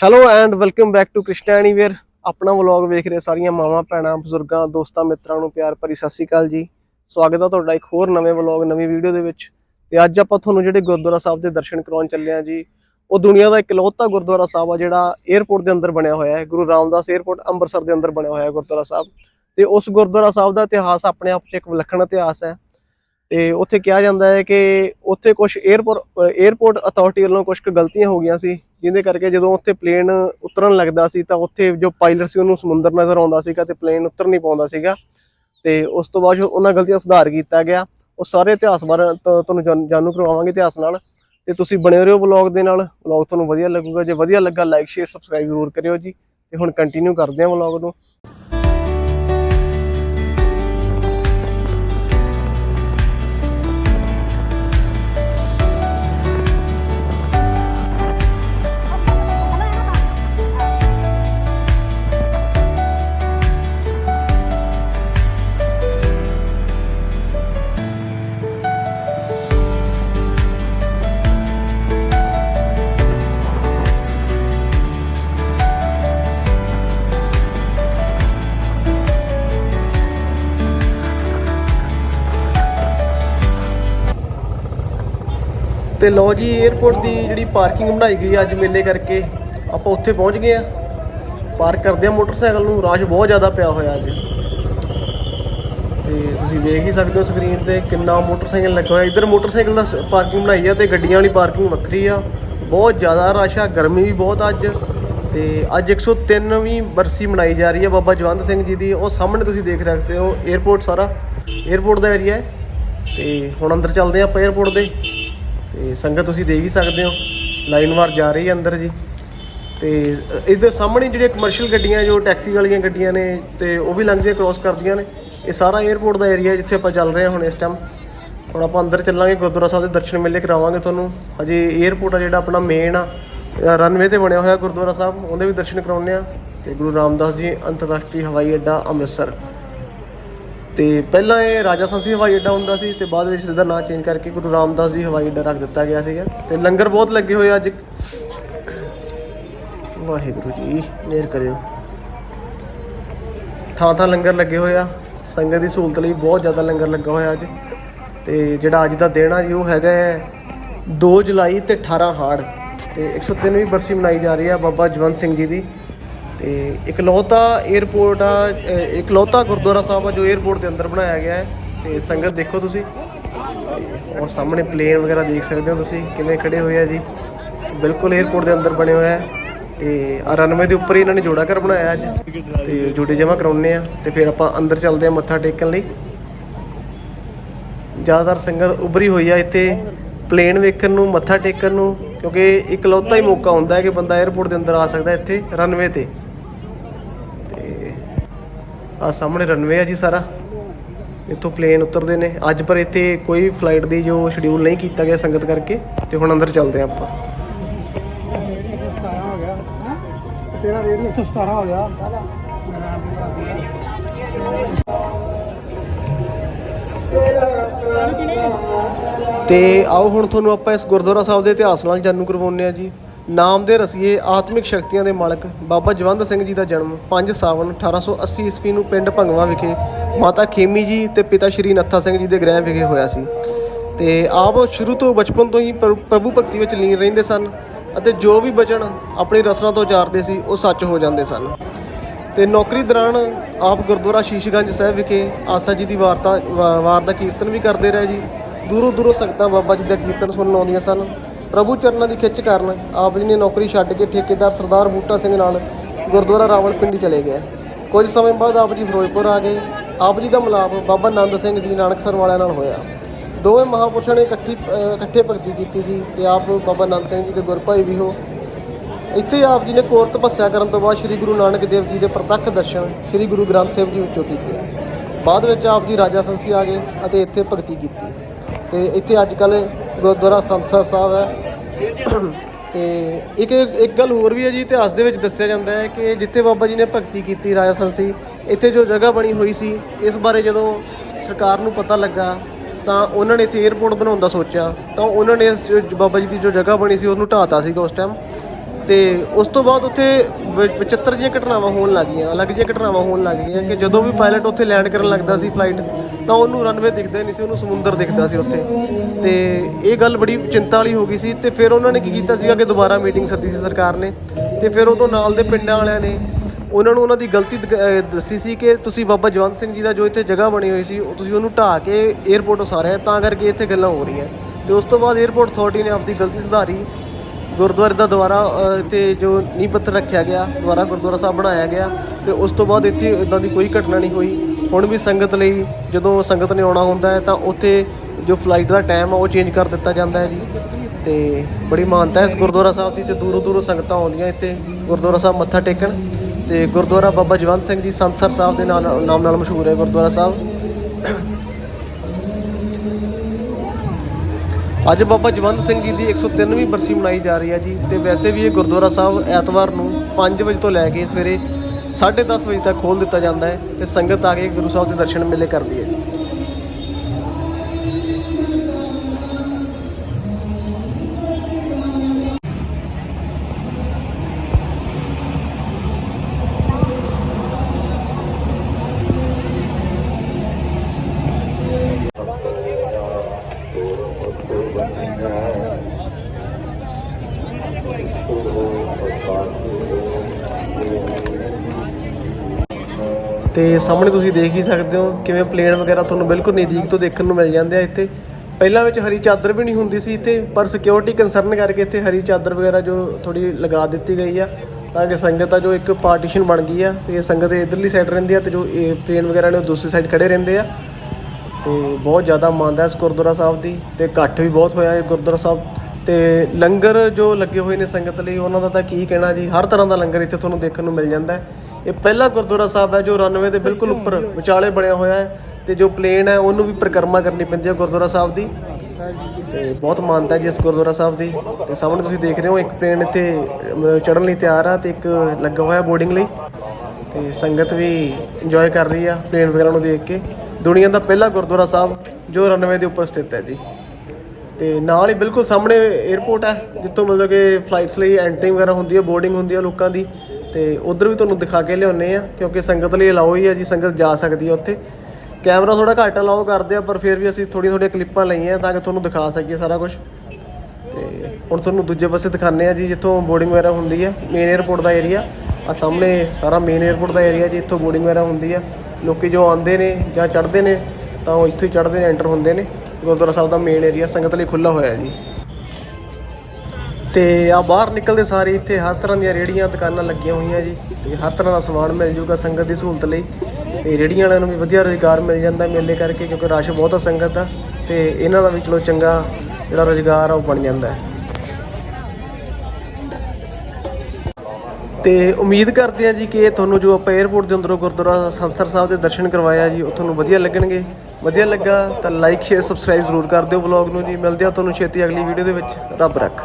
Hello and welcome back to Krishna anywhere ਆਪਣਾ vlog ਵੇਖ ਰਹੇ ਸਾਰੀਆਂ ਮਾਵਾਂ, ਭੈਣਾਂ, ਬਜ਼ੁਰਗਾਂ, ਦੋਸਤਾਂ, ਮਿੱਤਰਾਂ ਨੂੰ ਪਿਆਰ ਭਰੀ ਸਤਿ ਸ਼੍ਰੀ ਅਕਾਲ ਜੀ। ਸਵਾਗਤ ਹੈ ਤੁਹਾਡਾ ਇੱਕ ਹੋਰ ਨਵੇਂ ਵਲੌਗ ਨਵੀਂ ਵੀਡੀਓ ਦੇ ਵਿੱਚ। ਤੇ ਅੱਜ ਆਪਾਂ ਤੁਹਾਨੂੰ ਜਿਹੜੇ ਗੁਰਦੁਆਰਾ ਸਾਹਿਬ ਦੇ ਦਰਸ਼ਨ ਕਰਾਉਣ ਚੱਲੇ ਹਾਂ ਜੀ, ਉਹ ਦੁਨੀਆ ਦਾ ਇਕਲੌਤਾ ਗੁਰਦੁਆਰਾ ਸਾਹਿਬ ਆ ਜਿਹੜਾ 에ਅਰਪੋਰਟ ਦੇ ਅੰਦਰ ਬਣਿਆ ਹੋਇਆ ਹੈ। ਗੁਰੂ ਰਾਮਦਾਸ 에ਅਰਪੋਰਟ ਅੰਮ੍ਰਿਤਸਰ ਦੇ ਅੰਦਰ ਬਣਿਆ ਹੋਇਆ ਹੈ ਗੁਰਦੁਆਰਾ ਸਾਹਿਬ। ਤੇ ਉਸ ਗੁਰਦੁਆਰਾ ਸਾਹਿਬ ਦਾ ਇਤਿਹਾਸ ਆਪਣੇ ਆਪ 'ਚ ਇੱਕ ਵਿਲੱਖਣ ਇਤਿਹਾਸ ਹੈ। ਤੇ ਉੱਥੇ ਕਿਹਾ ਜਾਂਦਾ ਹੈ ਕਿ ਉੱਥੇ ਕੁਝ 에ਅਰਪੋਰਟ 에ਅਰਪੋਰਟ ਅਥਾਰਟੀ ਵੱਲੋਂ ਕੁਝ ਕੁ ਗਲਤੀਆਂ ਹੋ ਗਈਆਂ ਸੀ, ਜਿਹਦੇ ਕਰਕੇ ਜਦੋਂ ਉੱਥੇ ਪਲੇਨ ਉਤਰਨ ਲੱਗਦਾ ਸੀ ਤਾਂ ਉੱਥੇ ਜੋ ਪਾਇਲਟ ਸੀ ਉਹਨੂੰ ਸਮੁੰਦਰ ਨਜ਼ਰ ਆਉਂਦਾ ਸੀਗਾ ਤੇ ਪਲੇਨ ਉਤਰ ਨਹੀਂ ਪਾਉਂਦਾ ਸੀਗਾ। ਤੇ ਉਸ ਤੋਂ ਬਾਅਦ ਉਹਨਾਂ ਗਲਤੀਆਂ ਸੁਧਾਰ ਕੀਤਾ ਗਿਆ। ਉਹ ਸਾਰੇ ਇਤਿਹਾਸ ਬਾਰੇ ਤੁਹਾਨੂੰ ਜਾਣ- ਜਾਣੂ ਕਰਵਾਵਾਂਗੇ ਇਤਿਹਾਸ ਨਾਲ। ਤੇ ਤੁਸੀਂ ਬਣੇ ਰਹੋ ਵਲੌਗ ਦੇ ਨਾਲ। ਵਲੌਗ ਤੁਹਾਨੂੰ ਵਧੀਆ ਲੱਗੂਗਾ। ਜੇ ਵਧੀਆ ਲੱਗਾ ਲਾਈਕ ਸ਼ੇਅਰ ਸਬਸਕ੍ਰਾਈਬ ਜ਼ਰੂਰ ਕਰਿਓ ਜੀ। ਤੇ ਹੁਣ ਕੰਟੀਨਿਊ ਕਰਦੇ ਹਾਂ ਵਲੌਗ ਨੂੰ। ਤੇ ਲੋ ਜੀ 에어ਪੋਰਟ ਦੀ ਜਿਹੜੀ ਪਾਰਕਿੰਗ ਬਣਾਈ ਗਈ ਅੱਜ ਮੇਲੇ ਕਰਕੇ, ਆਪਾਂ ਉੱਥੇ ਪਹੁੰਚ ਗਏ ਆ ਪਾਰਕ ਕਰਦੇ ਆ ਮੋਟਰਸਾਈਕਲ ਨੂੰ, ਰਸ਼ ਬਹੁਤ ਜ਼ਿਆਦਾ ਪਿਆ ਹੋਇਆ ਅੱਜ। ਤੇ ਤੁਸੀਂ ਵੇਖ ਹੀ ਸਕਦੇ ਹੋ ਸਕਰੀਨ ਤੇ ਕਿੰਨਾ ਮੋਟਰਸਾਈਕਲ ਲੱਗਾ ਹੋਇਆ। ਇੱਧਰ ਮੋਟਰਸਾਈਕਲ ਦਾ ਪਾਰਕਿੰਗ ਬਣਾਈ ਆ ਤੇ ਗੱਡੀਆਂ ਵਾਲੀ ਪਾਰਕਿੰਗ ਵੱਖਰੀ ਆ। ਬਹੁਤ ਜ਼ਿਆਦਾ ਰਸ਼ ਆ, ਗਰਮੀ ਵੀ ਬਹੁਤ ਅੱਜ। ਤੇ ਅੱਜ 103ਵੀਂ ਬਰਸੀ ਮਨਾਈ ਜਾ ਰਹੀ ਹੈ ਬਾਬਾ ਜਵੰਦ ਸਿੰਘ ਜੀ ਦੀ। ਉਹ ਸਾਹਮਣੇ ਤੁਸੀਂ ਦੇਖ ਰੱਖਦੇ ਹੋ 에어ਪੋਰਟ ਸਾਰਾ। 에어ਪੋਰਟ ਦਾ ਏਰੀਆ ਹੈ। ਤੇ ਹੁਣ ਅੰਦਰ ਚੱਲਦੇ ਆਪਾਂ 에어ਪੋਰਟ ਦੇ। ਤੇ ਸੰਗਤ ਤੁਸੀਂ ਦੇਖ ਹੀ ਸਕਦੇ ਹੋ। ਲਾਈਨ ਵਾਰ ਜਾ ਰਹੀ ਹੈ ਅੰਦਰ ਜੀ। ਤੇ ਇਹਦੇ ਸਾਹਮਣੇ ਜਿਹੜੀਆਂ ਕਮਰਸ਼ੀਅਲ ਗੱਡੀਆਂ, ਜੋ ਟੈਕਸੀ ਵਾਲੀਆਂ ਗੱਡੀਆਂ ਨੇ ਤੇ ਉਹ ਵੀ ਲੰਘਦੀਆਂ ਕ੍ਰੋਸ ਕਰਦੀਆਂ ਨੇ। ਇਹ ਸਾਰਾ 에ਅਰਪੋਰਟ ਦਾ ਏਰੀਆ ਜਿੱਥੇ ਆਪਾਂ ਚੱਲ ਰਹੇ ਹਾਂ ਹੁਣ ਇਸ ਟਾਈਮ ਹੁਣ ਆਪਾਂ ਅੰਦਰ ਚੱਲਾਂਗੇ, ਗੁਰਦੁਆਰਾ ਸਾਹਿਬ ਦੇ ਦਰਸ਼ਨ ਮੇਲੇ ਕਰਾਵਾਂਗੇ ਤੁਹਾਨੂੰ। ਹਜੇ 에ਅਰਪੋਰਟ ਆ ਜਿਹੜਾ ਆਪਣਾ ਮੇਨ ਆ ਰਨਵੇ ਤੇ ਬਣਿਆ ਹੋਇਆ ਗੁਰਦੁਆਰਾ ਸਾਹਿਬ, ਉਹਦੇ ਵੀ ਦਰਸ਼ਨ ਕਰਾਉਣੇ ਆ ਤੇ ਗੁਰੂ ਰਾਮਦਾਸ ਜੀ ਅੰਤਰਰਾਸ਼ਟਰੀ ਹਵਾਈ ਅੱਡਾ ਅੰਮ੍ਰਿਤਸਰ। ਤੇ ਪਹਿਲਾਂ ਇਹ ਰਾਜਾ ਸੰਸੀ ਹਵਾਈ ਅੱਡਾ ਹੁੰਦਾ ਸੀ ਤੇ ਬਾਅਦ ਵਿੱਚ ਇਸਦਾ ਨਾਂ ਚੇਂਜ ਕਰਕੇ ਗੁਰੂ ਰਾਮਦਾਸ ਜੀ ਹਵਾਈ ਅੱਡਾ ਰੱਖ ਦਿੱਤਾ ਗਿਆ ਸੀਗਾ ਤੇ ਲੰਗਰ ਬਹੁਤ ਲੱਗੇ ਹੋਏ ਆ ਅੱਜ। ਵਾਹਿਗੁਰੂ ਜੀ, ਮਿਹਰ ਕਰਿਓ। ਥਾਂ ਥਾਂ ਲੰਗਰ ਲੱਗੇ ਹੋਏ ਆ। ਸੰਗਤ ਦੀ ਸਹੂਲਤ ਲਈ ਬਹੁਤ ਜ਼ਿਆਦਾ ਲੰਗਰ ਲੱਗਾ ਹੋਇਆ ਅੱਜ। ਤੇ ਜਿਹੜਾ ਅੱਜ ਦਾ ਦਿਨ ਆ ਜੀ, ਉਹ ਹੈਗਾ ਹੈ 2 ਜੁਲਾਈ ਤੇ 18 ਹਾੜ। ਤੇ 103ਵੀਂ ਬਰਸੀ ਮਨਾਈ ਜਾ ਰਹੀ ਆ ਬਾਬਾ ਜਵੰਤ ਸਿੰਘ ਜੀ ਦੀ। ਤੇ ਇਕਲੌਤਾ 에어ਪੋਰਟ ਆ ਇਕਲੌਤਾ ਗੁਰਦੁਆਰਾ ਸਾਹਿਬ ਆ ਜੋ 에어ਪੋਰਟ ਦੇ ਅੰਦਰ ਬਣਾਇਆ ਗਿਆ ਹੈ। ਤੇ ਸੰਗਤ ਦੇਖੋ ਤੁਸੀਂ ਔਰ ਸਾਹਮਣੇ ਪਲੇਨ ਵਗੈਰਾ ਦੇਖ ਸਕਦੇ ਹੋ ਤੁਸੀਂ, ਕਿਵੇਂ ਖੜੇ ਹੋਏ ਆ ਜੀ। ਬਿਲਕੁਲ 에어ਪੋਰਟ ਦੇ ਅੰਦਰ ਬਣਿਆ ਹੋਇਆ ਹੈ ਤੇ ਆ ਰਨਵੇ ਦੇ ਉੱਪਰ ਹੀ ਇਹਨਾਂ ਨੇ ਜੋੜਾ ਘਰ ਬਣਾਇਆ ਅੱਜ। ਤੇ ਜੋੜੇ ਜਮਾ ਕਰਾਉਣੇ ਆ, ਤੇ ਫਿਰ ਆਪਾਂ ਅੰਦਰ ਚੱਲਦੇ ਆ ਮੱਥਾ ਟੇਕਣ ਲਈ। ਜ਼ਿਆਦਾਤਰ ਸੰਗਤ ਉੱਭਰੀ ਹੋਈ ਆ ਇੱਥੇ ਪਲੇਨ ਵੇਖਣ ਨੂੰ, ਮੱਥਾ ਟੇਕਣ ਨੂੰ, ਕਿਉਂਕਿ ਇਕਲੌਤਾ ਹੀ ਮੌਕਾ ਹੁੰਦਾ ਹੈ ਕਿ ਬੰਦਾ 에어ਪੋਰਟ ਦੇ ਅੰਦਰ ਆ ਸਕਦਾ ਇੱਥੇ ਰਨਵੇ ਤੇ। ਆ ਸਾਹਮਣੇ ਰਨਵੇ ਆ ਜੀ ਸਾਰਾ। ਇੱਥੋਂ ਪਲੇਨ ਉਤਰਦੇ ਨੇ। ਅੱਜ ਪਰ ਇੱਥੇ ਕੋਈ ਫਲਾਈਟ ਦੀ ਜੋ ਸ਼ਡਿਊਲ ਨਹੀਂ ਕੀਤਾ ਗਿਆ ਸੰਗਤ ਕਰਕੇ, ਤੇ ਹੁਣ ਅੰਦਰ ਚੱਲਦੇ ਆ ਆਪਾਂ। ਤੇਰਾ ਰੇਟ 117 ਹੋ ਗਿਆ ਤੇ ਆਓ ਹੁਣ ਤੁਹਾਨੂੰ ਆਪਾਂ ਇਸ ਗੁਰਦੁਆਰਾ ਸਾਹਿਬ ਦੇ ਇਤਿਹਾਸ ਨਾਲ ਜਾਣੂ ਕਰਵਾਉਂਦੇ ਆ ਜੀ। ਨਾਮ ਦੇ ਰਸੀਏ ਆਤਮਿਕ ਸ਼ਕਤੀਆਂ ਦੇ ਮਾਲਕ ਬਾਬਾ ਜਵੰਦ ਸਿੰਘ ਜੀ ਦਾ ਜਨਮ 5 ਸਾਵਣ 1880 ਈਸਵੀ ਨੂੰ ਪਿੰਡ ਭੰਗਵਾ ਵਿਖੇ ਮਾਤਾ ਖੇਮੀ ਜੀ ਤੇ ਪਿਤਾ ਸ਼੍ਰੀ ਨੱਥਾ ਸਿੰਘ ਜੀ ਦੇ ਗ੍ਰਹਿ ਵਿਖੇ ਹੋਇਆ ਸੀ। ਤੇ ਆਪ ਸ਼ੁਰੂ ਤੋਂ ਬਚਪਨ ਤੋਂ ਹੀ ਪ੍ਰ- ਪ੍ਰਭੂ ਭਗਤੀ ਵਿੱਚ ਲੀਨ ਰਹਿੰਦੇ ਸਨ ਅਤੇ ਜੋ ਵੀ ਬਚਨ ਆਪਣੀ ਰਸਨਾ ਤੋਂ ਉਚਾਰਦੇ ਸੀ, ਉਹ ਸੱਚ ਹੋ ਜਾਂਦੇ ਸਨ। ਤੇ ਨੌਕਰੀ ਦੌਰਾਨ ਆਪ ਗੁਰਦੁਆਰਾ ਸ਼ੀਸ਼ਗੰਜ ਸਾਹਿਬ ਵਿਖੇ ਆਸਾ ਜੀ ਦੀ ਵਾਰਤਾ ਵਾਰ ਦਾ ਕੀਰਤਨ ਵੀ ਕਰਦੇ ਰਹੇ ਜੀ। ਦੂਰੋਂ ਦੂਰੋਂ ਸੰਗਤਾਂ ਬਾਬਾ ਜੀ ਦਾ ਕੀਰਤਨ ਸੁਣਨ ਆਉਂਦੀਆਂ ਸਨ। ਪ੍ਰਭੂ ਚਰਨਾਂ ਦੀ ਖਿੱਚ ਕਾਰਨ ਆਪ ਜੀ ਨੇ ਨੌਕਰੀ ਛੱਡ ਕੇ ਠੇਕੇਦਾਰ ਸਰਦਾਰ ਬੂਟਾ ਸਿੰਘ ਨਾਲ ਗੁਰਦੁਆਰਾ ਰਾਵਲਪਿੰਡੀ ਚਲੇ ਗਏ। ਕੁਝ ਸਮੇਂ ਬਾਅਦ ਆਪ ਜੀ ਫਿਰੋਜ਼ਪੁਰ ਆ ਗਏ। ਆਪ ਜੀ ਦਾ ਮਿਲਾਪ ਬਾਬਾ ਨੰਦ ਸਿੰਘ ਜੀ ਨਾਨਕਸਰ ਵਾਲਿਆਂ ਨਾਲ ਹੋਇਆ। ਦੋਵੇਂ ਮਹਾਪੁਰਸ਼ਾਂ ਨੇ ਇਕੱਠੀ ਇਕੱਠੇ ਭਗਤੀ ਕੀਤੀ ਜੀ ਤੇ ਆਪ ਬਾਬਾ ਨੰਦ ਸਿੰਘ ਜੀ ਦੇ ਗੁਰਭਾਈ ਵੀ ਹੋ। ਇੱਥੇ ਆਪ ਜੀ ਨੇ ਕੋਰ ਤਪੱਸਿਆ ਕਰਨ ਤੋਂ ਬਾਅਦ ਸ੍ਰੀ ਗੁਰੂ ਨਾਨਕ ਦੇਵ ਜੀ ਦੇ ਪ੍ਰਤੱਖ ਦਰਸ਼ਨ ਸ੍ਰੀ ਗੁਰੂ ਗ੍ਰੰਥ ਸਾਹਿਬ ਜੀ ਵਿੱਚੋਂ ਕੀਤੇ। ਬਾਅਦ ਵਿੱਚ ਆਪ ਜੀ ਰਾਜਾ ਸੰਸੀ ਆ ਗਏ ਅਤੇ ਇੱਥੇ ਭਗਤੀ ਕੀਤੀ। ਤੇ ਇੱਥੇ ਅੱਜ ਕੱਲ੍ਹ ਗੁਰਦੁਆਰਾ ਸੰਤਸਰ ਸਾਹਿਬ ਹੈ। ਤੇ ਇੱਕ ਇੱਕ ਗੱਲ ਹੋਰ ਵੀ ਹੈ ਜੀ, ਇਤਿਹਾਸ ਦੇ ਵਿੱਚ ਦੱਸਿਆ ਜਾਂਦਾ ਹੈ ਕਿ ਜਿੱਥੇ ਬਾਬਾ ਜੀ ਨੇ ਭਗਤੀ ਕੀਤੀ, ਰਾਜਾ ਸੰਸੀ ਇੱਥੇ ਜੋ ਜਗ੍ਹਾ ਬਣੀ ਹੋਈ ਸੀ, ਇਸ ਬਾਰੇ ਜਦੋਂ ਸਰਕਾਰ ਨੂੰ ਪਤਾ ਲੱਗਾ, ਤਾਂ ਉਹਨਾਂ ਨੇ ਇੱਥੇ 에ਅਰਪੋਰਟ ਬਣਾਉਣ ਦਾ ਸੋਚਿਆ। ਤਾਂ ਉਹਨਾਂ ਨੇ ਇਸ ਬਾਬਾ ਜੀ ਦੀ ਜੋ ਜਗ੍ਹਾ ਬਣੀ ਸੀ, ਉਹਨੂੰ ਢਾਤਾ ਸੀਗਾ ਉਸ ਟਾਈਮ ਤੇ ਉਸ ਤੋਂ ਬਾਅਦ ਉੱਥੇ ਵਿ- ਵਿਚਿੱਤਰ ਜਿਹੀਆਂ ਘਟਨਾਵਾਂ ਹੋਣ ਲੱਗ ਗਈਆਂ, ਅਲੱਗ ਜਿਹੀਆਂ ਘਟਨਾਵਾਂ ਹੋਣ ਲੱਗ ਗਈਆਂ ਕਿ ਜਦੋਂ ਵੀ ਪਾਇਲਟ ਉੱਥੇ ਲੈਂਡ ਕਰਨ ਲੱਗਦਾ ਸੀ ਫਲਾਈਟ ਤਾਂ ਉਹਨੂੰ ਰਨਵੇ ਦਿਖਦਾ ਨਹੀਂ ਸੀ, ਉਹਨੂੰ ਸਮੁੰਦਰ ਦਿਖਦਾ ਸੀ ਉੱਥੇ। ਤੇ ਇਹ ਗੱਲ ਬੜੀ ਚਿੰਤਾ ਵਾਲੀ ਹੋ ਗਈ ਸੀ ਤੇ ਫਿਰ ਉਹਨਾਂ ਨੇ ਕੀ ਕੀਤਾ ਸੀਗਾ ਕਿ ਦੁਬਾਰਾ ਮੀਟਿੰਗ ਸੱਦੀ ਸੀ ਸਰਕਾਰ ਨੇ ਤੇ ਫਿਰ ਉਦੋਂ ਨਾਲ ਦੇ ਪਿੰਡਾਂ ਵਾਲਿਆਂ ਨੇ ਉਹਨਾਂ ਨੂੰ ਉਹਨਾਂ ਦੀ ਗਲਤੀ ਦਿਖ- ਦੱਸੀ ਸੀ ਕਿ ਤੁਸੀਂ ਬਾਬਾ ਜਵੰਤ ਸਿੰਘ ਜੀ ਦਾ ਜੋ ਇੱਥੇ ਜਗ੍ਹਾ ਬਣੀ ਹੋਈ ਸੀ, ਉਹ ਤੁਸੀਂ ਉਹਨੂੰ ਢਾਹ ਕੇ 에ਅਰਪੋਰਟ ਉਸਾਰਿਆ, ਤਾਂ ਕਰਕੇ ਇੱਥੇ ਗੱਲਾਂ ਹੋ ਰਹੀਆਂ। ਤੇ ਉਸ ਤੋਂ ਬਾਅਦ 에ਅਰਪੋਰਟ ਅਥਾਰਟੀ ਨੇ ਆਪਦੀ ਗਲਤੀ ਸੁਧਾਰੀ ਗੁਰਦੁਆਰੇ ਦਾ ਦੁਬਾਰਾ ਅ, ਇੱਥੇ ਜੋ ਨੀਂਹ ਪੱਥਰ ਰੱਖਿਆ ਗਿਆ ਦੁਬਾਰਾ ਗੁਰਦੁਆਰਾ ਸਾਹਿਬ ਬਣਾਇਆ ਗਿਆ ਤੇ ਉਸ ਤੋਂ ਬਾਅਦ ਇੱਥੇ ਇਦਾਂ ਦੀ ਕੋਈ ਘਟਨਾ ਨਹੀਂ ਹੋਈ। ਹੁਣ ਵੀ ਸੰਗਤ ਲਈ ਜਦੋਂ ਸੰਗਤ ਨੇ ਆਉਣਾ ਹੁੰਦਾ ਹੈ ਤਾਂ ਉੱਥੇ ਜੋ ਫਲਾਈਟ ਦਾ ਟਾਈਮ ਆ ਉਹ ਚੇਂਜ ਕਰ ਦਿੱਤਾ ਜਾਂਦਾ ਹੈ ਜੀ। ਤੇ ਬੜੀ ਮਾਨਤਾ ਹੈ ਇਸ ਗੁਰਦੁਆਰਾ ਸਾਹਿਬ ਦੀ ਤੇ ਦੂਰੋਂ ਦੂਰੋਂ ਸੰਗਤਾਂ ਆਉਂਦੀਆਂ ਇੱਥੇ। ਗੁਰਦੁਆਰਾ ਸਾਹਿਬ ਮੱਥਾ ਟੇਕਣ ਤੇ ਗੁਰਦੁਆਰਾ ਬਾਬਾ ਜਵੰਤ ਸਿੰਘ ਜੀ ਸੰਤਸਰ ਸਾਹਿਬ ਦੇ ਨਾਂ ਨਾਮ ਨਾਲ ਮਸ਼ਹੂਰ ਹੈ ਗੁਰਦੁਆਰਾ ਸਾਹਿਬ। ਅੱਜ ਬਾਬਾ ਜਵੰਤ ਸਿੰਘ ਜੀ ਦੀ 103ਵੀਂ ਬਰਸੀ ਮਨਾਈ ਜਾ ਰਹੀ ਹੈ ਜੀ ਤੇ ਵੈਸੇ ਵੀ ਇਹ ਗੁਰਦੁਆਰਾ ਸਾਹਿਬ ਐਤਵਾਰ ਨੂੰ 5 ਵਜੇ ਤੋਂ ਲੈ ਕੇ ਸਵੇਰੇ 10:30 ਵਜੇ ਤੱਕ ਖੋਲ੍ਹ ਦਿੱਤਾ ਜਾਂਦਾ ਹੈ ਤੇ ਸੰਗਤ ਆ ਕੇ ਗੁਰੂ ਸਾਹਿਬ ਦੇ ਦਰਸ਼ਨ ਮੇਲੇ ਕਰਦੀ ਹੈ ਤੇ ਸਾਹਮਣੇ ਤੁਸੀਂ ਦੇਖ ਹੀ ਸਕਦੇ ਹੋ ਕਿਵੇਂ ਪਲੇਨ ਵਗੈਰਾ ਤੁਹਾਨੂੰ ਬਿਲਕੁਲ ਨਜ਼ਦੀਕ ਤੋਂ ਦੇਖਣ ਨੂੰ ਮਿਲ ਜਾਂਦੇ ਆ ਇੱਥੇ। ਪਹਿਲਾਂ ਵਿੱਚ ਹਰੀ ਚਾਦਰ ਵੀ ਨਹੀਂ ਹੁੰਦੀ ਸੀ ਇੱਥੇ, ਪਰ ਸਿਕਿਉਰਿਟੀ ਕੰਸਰਨ ਕਰਕੇ ਇੱਥੇ ਹਰੀ ਚਾਦਰ ਵਗੈਰਾ ਜੋ ਥੋੜੀ ਲਗਾ ਦਿੱਤੀ ਗਈ ਆ। ਤਾਂ ਕਿ ਸੰਗਤ ਆ ਜੋ ਇੱਕ ਪਾਰਟੀਸ਼ਨ ਬਣ ਗਈ ਆ ਤੇ ਇਹ ਸੰਗਤ ਇਧਰਲੀ ਸਾਈਡ ਰਹਿੰਦੀ ਆ ਤੇ ਜੋ ਇਹ ਪਲੇਨ ਵਗੈਰਾ ਨੇ ਉਹ ਦੂਸਰੀ ਸਾਈਡ ਖੜੇ ਰਹਿੰਦੇ ਆ। ਤੇ ਬਹੁਤ ਜ਼ਿਆਦਾ ਮੰਨਦਾ ਇਸ ਗੁਰਦੁਆਰਾ ਸਾਹਿਬ ਦੀ ਤੇ ਇਕੱਠ ਵੀ ਬਹੁਤ ਹੋਇਆ ਇਹ ਗੁਰਦੁਆਰਾ ਸਾਹਿਬ। ਤੇ ਲੰਗਰ ਜੋ ਲੱਗੇ ਹੋਏ ਨੇ ਸੰਗਤ ਲਈ, ਉਹਨਾਂ ਦਾ ਤਾਂ ਕੀ ਕਹਿਣਾ ਜੀ? ਹਰ ਤਰ੍ਹਾਂ ਦਾ ਲੰਗਰ ਇੱਥੇ ਤੁਹਾਨੂੰ ਦੇਖਣ ਨੂੰ ਮਿਲ ਜਾਂਦਾ ਹੈ। ਇਹ ਪਹਿਲਾ ਗੁਰਦੁਆਰਾ ਸਾਹਿਬ ਹੈ ਜੋ ਰਨਵੇ ਦੇ ਬਿਲਕੁਲ ਉੱਪਰ ਵਿਚਾਲੇ ਬਣਿਆ ਹੋਇਆ ਹੈ ਤੇ ਜੋ ਪਲੇਨ ਹੈ ਉਹਨੂੰ ਵੀ ਪਰਿਕਰਮਾ ਕਰਨੀ ਪੈਂਦੀ ਹੈ ਗੁਰਦੁਆਰਾ ਸਾਹਿਬ ਦੀ। ਤੇ ਬਹੁਤ ਮਾਨਤਾ ਜੀ ਇਸ ਗੁਰਦੁਆਰਾ ਸਾਹਿਬ ਦੀ। ਤੇ ਸਾਹਮਣੇ ਤੁਸੀਂ ਦੇਖ ਰਹੇ ਹੋ ਇੱਕ ਪਲੇਨ ਇੱਥੇ ਚੜ੍ਹਨ ਲਈ ਤਿਆਰ ਆ ਤੇ ਇੱਕ ਲੱਗਾ ਹੋਇਆ ਬੋਰਡਿੰਗ ਲਈ। ਤੇ ਸੰਗਤ ਵੀ ਇੰਜੋਏ ਕਰ ਰਹੀ ਆ ਪਲੇਨ ਵਗੈਰਾ ਨੂੰ ਦੇਖ ਕੇ। ਦੁਨੀਆ ਦਾ ਪਹਿਲਾ ਗੁਰਦੁਆਰਾ ਸਾਹਿਬ ਜੋ ਰਨਵੇ ਦੇ ਉੱਪਰ ਸਥਿਤ ਹੈ ਜੀ। ਤੇ ਨਾਲ ਹੀ ਬਿਲਕੁਲ ਸਾਹਮਣੇ 에ਅਰਪੋਰਟ ਹੈ ਜਿੱਥੋਂ ਮਤਲਬ ਕਿ ਫਲਾਈਟਸ ਲਈ ਐਂਟਰੀ ਵਗੈਰਾ ਹੁੰਦੀ ਹੈ ਬੋਰਡਿੰਗ ਹੁੰਦੀ ਹੈ ਲੋਕਾਂ ਦੀ। ਤੇ ਉਧਰ ਵੀ ਤੁਹਾਨੂੰ ਦਿਖਾ ਕੇ ਲਿਆਉਨੇ ਆ, ਕਿਉਂਕਿ ਸੰਗਤ ਲਈ ਅਲਾਓ ਹੀ ਆ ਜੀ, ਸੰਗਤ ਜਾ ਸਕਦੀ ਹੈ ਉੱਥੇ। ਕੈਮਰਾ ਥੋੜਾ ਘੱਟ ਅਲਾਓ ਕਰਦੇ ਆ, ਪਰ ਫਿਰ ਵੀ ਅਸੀਂ ਥੋੜ੍ਹੀਆਂ ਥੋੜ੍ਹੀਆਂ ਕਲਿੱਪਾਂ ਲਈਆਂ ਤਾਂ ਕਿ ਤੁਹਾਨੂੰ ਦਿਖਾ ਸਕੀਏ ਸਾਰਾ ਕੁਝ ਤੇ ਹੁਣ ਤੁਹਾਨੂੰ ਦੂਜੇ ਪਾਸੇ ਦਿਖਾਉਂਦੇ ਆ ਜੀ, ਜਿੱਥੋਂ ਬੋਰਡਿੰਗ ਵਗੈਰਾ ਹੁੰਦੀ ਆ ਮੇਨ 에ਅਰਪੋਰਟ ਦਾ ਏਰੀਆ ਆ ਸਾਹਮਣੇ ਸਾਰਾ ਮੇਨ 에ਅਰਪੋਰਟ ਦਾ ਏਰੀਆ ਜੀ, ਇੱਥੋਂ ਬੋਰਡਿੰਗ ਵਗੈਰਾ ਹੁੰਦੀ ਆ। ਲੋਕੀ ਜੋ ਆਉਂਦੇ ਨੇ ਜਾਂ ਚੜ੍ਹਦੇ ਨੇ, ਤਾਂ ਉਹ ਇੱਥੋਂ ਹੀ ਚੜ੍ਹਦੇ ਨੇ ਐਂਟਰ ਹੁੰਦੇ ਨੇ। ਗੁਰਦੁਆਰਾ ਸਾਹਿਬ ਦਾ ਮੇਨ ਏਰੀਆ ਸੰਗਤ ਲਈ ਖੁੱਲਾ ਹੋਇਆ ਜੀ। ਤੇ ਆ ਬਾਹਰ ਨਿਕਲਦੇ ਸਾਰੇ ਇੱਥੇ ਹਰ ਤਰ੍ਹਾਂ ਦੀਆਂ ਰੇੜੀਆਂ, ਦੁਕਾਨਾਂ ਲੱਗੀਆਂ ਹੋਈਆਂ ਜੀ, ਤੇ ਹਰ ਤਰ੍ਹਾਂ ਦਾ ਸਮਾਨ ਮਿਲ ਜੂਗਾ ਸੰਗਤ ਦੀ ਸਹੂਲਤ ਲਈ। ਤੇ ਰੇੜੀਆਂ ਵਾਲਿਆਂ ਨੂੰ ਵੀ ਵਧੀਆ ਰੁਜ਼ਗਾਰ ਮਿਲ ਜਾਂਦਾ ਮੇਲੇ ਕਰਕੇ ਕਿਉਂਕਿ ਰਸ਼ ਬਹੁਤ ਆ ਸੰਗਤ ਦਾ, ਤੇ ਇਹਨਾਂ ਦਾ ਵੀ ਚਲੋ ਚੰਗਾ ਜਿਹੜਾ ਰੁਜ਼ਗਾਰ ਆ ਉਹ ਬਣ ਜਾਂਦਾ ਹੈ। ਤੇ ਉਮੀਦ ਕਰਦੇ ਆ ਜੀ ਕਿ ਤੁਹਾਨੂੰ ਜੋ ਆਪਾਂ 에ਅਰਪੋਰਟ ਦੇ ਅੰਦਰੋਂ ਗੁਰਦੁਆਰਾ ਸੰਸਰ ਸਾਹਿਬ ਦੇ ਦਰਸ਼ਨ ਕਰਵਾਇਆ ਜੀ, ਉਹ ਤੁਹਾਨੂੰ ਵਧੀਆ ਲੱਗਣਗੇ। ਵਧੀਆ ਲੱਗਾ ਤਾਂ ਲਾਈਕ ਸ਼ੇਅਰ ਸਬਸਕ੍ਰਾਈਬ ਜ਼ਰੂਰ ਕਰ ਦਿਓ ਵਲੌਗ ਨੂੰ ਜੀ। ਮਿਲਦੇ ਆ ਤੁਹਾਨੂੰ ਛੇਤੀ ਅਗਲੀ ਵੀਡੀਓ ਦੇ ਵਿੱਚ। ਰੱਬ ਰੱਖ।